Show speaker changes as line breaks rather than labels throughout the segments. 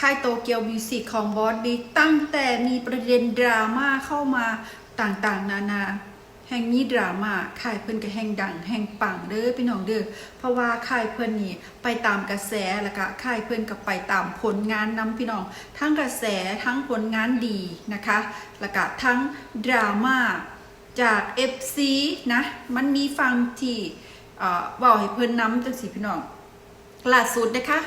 ค่ายโตเกียวมิวสิกของบอสบิ๊กตั้งแต่มีประเด็นดราม่าเข้ามาต่างๆ นานา แห่งมีดราม่าค่ายเพิ่นก็แห่งดัง แห่งปังเด้อพี่น้องเด้อเพราะว่าค่ายเพิ่นนี่ไปตามกระแสแล้วก็ค่ายเพิ่นก็ไปตามผลงานนำพี่น้อง ทั้งกระแสทั้งผลงานดีนะคะแล้วก็ทั้งดราม่าจาก FC นะมันมีฟังที่เอ่อเว้าให้เพิ่นนำจังซี่พี่น้องล่าสุดนะคะ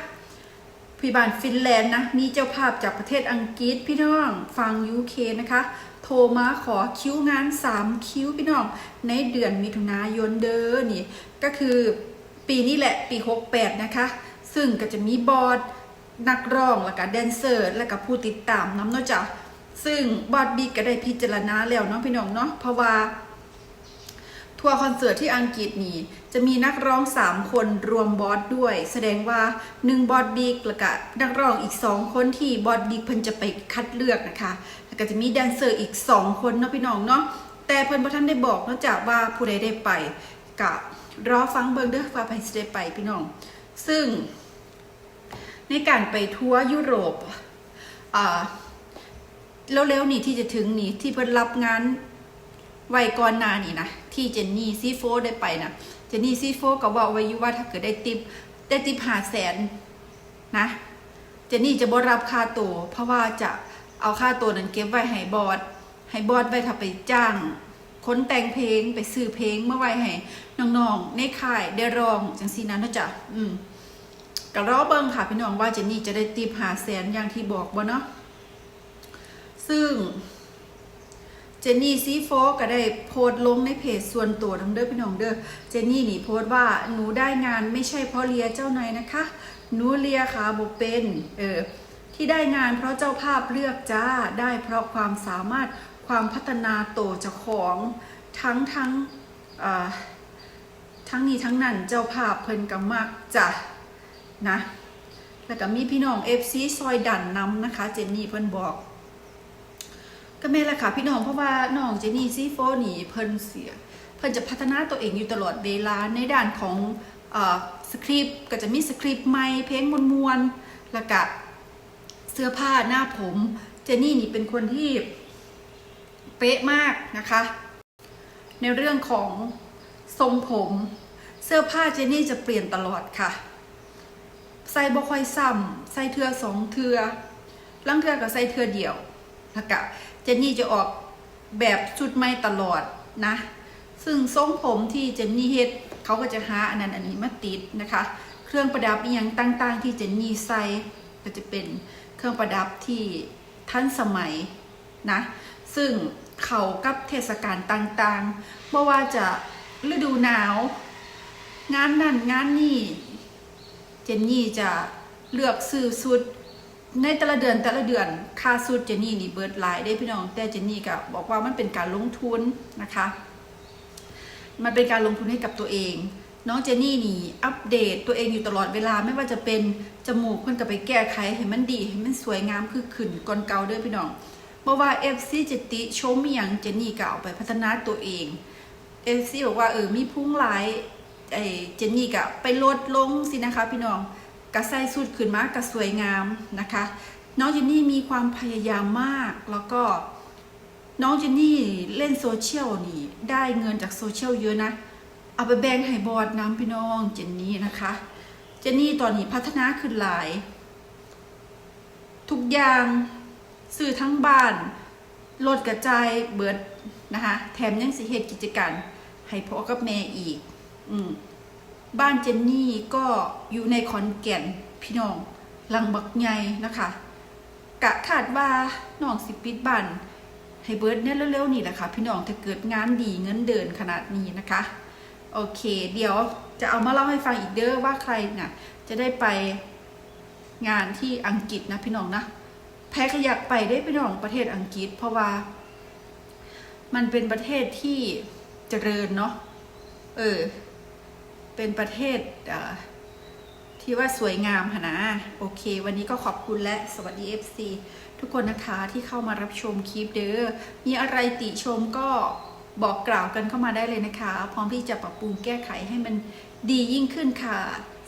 พี่บานฟินแลนด์นะมีเจ้าภาพจากประเทศอังกฤษพี่น้องฟัง UK นะคะ โทรมาขอคิวงาน 3 คิวพี่น้อง ในเดือนมิถุนายนเด้อนี่ก็คือปีนี้แหละปี 68 นะคะ ซึ่งก็จะมีบอร์ดนักร้องแล้วก็แดนเซอร์แล้วก็ผู้ติดตามน้ำเนาะจ้ะซึ่งบอดบีก็ได้พิจารณาแล้วเนาะพี่น้องเนาะเพราะว่า ทัวร์คอนเสิร์ตที่อังกฤษนี่ จะมีนักร้อง 3 คนรวมบอสด้วย แสดงว่า 1 บอสบิ๊กแล้วก็นักร้องอีก 2 คนที่บอสบิ๊กเพิ่นจะไปคัดเลือกนะคะ แล้วก็จะมีแดนเซอร์อีก 2 คนเนาะพี่น้องเนาะแต่เพิ่นบ่ทันได้บอกนอกจากว่าผู้ใดได้ไปกับรอฟังเบิ่งเด้อว่าไปสิได้ไปพี่น้อง ซึ่ง ในการไปทัวร์ยุโรปอ่าเร็วๆนี่ที่จะถึงนี่ที่เพิ่นรับงาน ไว้ก่อนหน้านี่นะที่เจนนี่ซีโฟได้ไปนะเจนนี่ซีโฟก็บอกไว้อยู่ว่าถ้าเกิดได้ติปได้ติปหาแสนนะเจนนี่จะบ่รับค่าตัวเพราะว่าจะเอาค่าตัวนั้นเก็บไว้ให้บอสให้บอสไว้ถ้าไปจ้างค้นแต่งเพลงไปซื้อเพลงเมาไว้ให้น้องๆในค่ายได้ร้องจังซีนั้นนะจ๊ะอืมก็รอเบิ่งค่ะพี่น้องว่าเจนนี่จะได้ติปหาแสนอย่างที่บอกบ่เนาะซึ่ง เจนนี่ซีโฟก็ได้โพสต์ลงในเพจส่วนตัวทั้งเด้อพี่น้องเด้อเจนนี่นี่โพสต์ว่าหนูได้งานไม่ใช่เพราะเลียเจ้านายนะคะ หนูเลียขาบุเป็นเออที่ได้งานเพราะเจ้าภาพเลือกจ้าได้เพราะความสามารถความพัฒนาโตเจ้าของทั้งทั้งอ่าทั้งนี้ทั้งนั้นเจ้าภาพเพิ่นก็มักจ้ะนะแล้วก็มีพี่น้อง FC ซอยดันนำนะคะ เจนนี่เพิ่นบอก ก็แม่ละค่ะพี่น้องเพราะว่าน้องเจนี่ซีโฟนี่เพิ่นเสีย เพิ่นจะพัฒนาตัวเองอยู่ตลอดเวลาในด้านของอสคริปต์ก็จะมีสคริปต์ใหม่เพลงมวลๆแล้วก็เสื้อผ้าหน้าผมเจนี่นี่เป็นคนที่เป๊ะมากนะคะ ในเรื่องของทรงผม เสื้อผ้าเจนี่จะเปลี่ยนตลอดค่ะ ใส่บ่ค่อยซ้ำใส่เทือสองเทือลังเทือก็ใส่เทือเดียว แล้วก็เจนนี่จะออกแบบชุดใหม่ตลอดนะ ซึ่งทรงผมที่เจนนี่เฮ็ดเขาก็จะหาอันนั้นอันนี้มาติดนะคะ เครื่องประดับอีหยังต่างๆ ที่เจนนี่ใส่ก็จะเป็นเครื่องประดับที่ทันสมัยนะ ซึ่งเขากับเทศกาลต่างๆไม่ว่าจะฤดูหนาว งานนั่นงานนี่ เจนนี่จะเลือกซื้อสุด ในแต่ละเดือนแต่ละเดือนค่าสุดเจนนี่นี่เบิร์ดหลายได้พี่น้องแต่เจนนี่ก็บอกว่ามันเป็นการลงทุนนะคะ มันเป็นการลงทุนให้กับตัวเอง น้องเจนนี่นี่อัปเดตตัวเองอยู่ตลอดเวลาไม่ว่าจะเป็นจมูกเพิ่นก็ไปแก้ไขให้มันดีให้มันสวยงามคือขึ้นก่อนเก่าเด้อพี่น้องเพราะว่า FC จิติชมมียังเจนนี่ก็เอาไปพัฒนาตัวเอง FC บอกว่าเออมีพุ่งหลายไอเจนนี่ก็ไปลดลงสินะคะพี่น้อง กระใส่สุดขึ้นมากระสวยงามนะคะ น้องเจนนี่มีความพยายามมากแล้วก็น้องเจนนี่เล่นโซเชียลนี่ได้เงินจากโซเชียลเยอะนะ เอาไปแบ่งให้บอดน้ำพี่น้องเจนนี่นะคะ เจนนี่ตอนนี้พัฒนาขึ้นหลาย ทุกอย่างสื่อทั้งบ้านลดกระจายเบิดนะคะ แถมยังสิเหตุกิจการให้พ่อกับแม่อีก อืม บ้านเจนนี่ก็อยู่ในขอนแก่นพี่น้องหลังบักใหญ่นะคะกะคาดว่าน้องสิปิดบ้านให้เบิร์ดเนี่ยเร็วๆนี่แหละค่ะพี่น้องถ้าเกิดงานดีเงินเดินขนาดนี้นะคะ โอเค เดี๋ยวจะเอามาเล่าให้ฟังอีกเด้อว่าใครน่ะ จะได้ไปงานที่อังกฤษนะพี่น้องนะแพ้ก็อยากไปได้พี่น้องประเทศอังกฤษ เพราะว่า มันเป็นประเทศที่เจริญเนาะเออ เป็นประเทศที่ว่าสวยงามค่ะนะ โอเค วันนี้ก็ขอบคุณและสวัสดี FC ทุกคนนะคะที่เข้ามารับชมคลิปเด้อมีอะไรติชมก็บอกกล่าวกันเข้ามาได้เลยนะคะ พร้อมที่จะปรับปรุงแก้ไขให้มันดียิ่งขึ้นค่ะ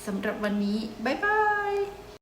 สำหรับวันนี้ บ๊ายบาย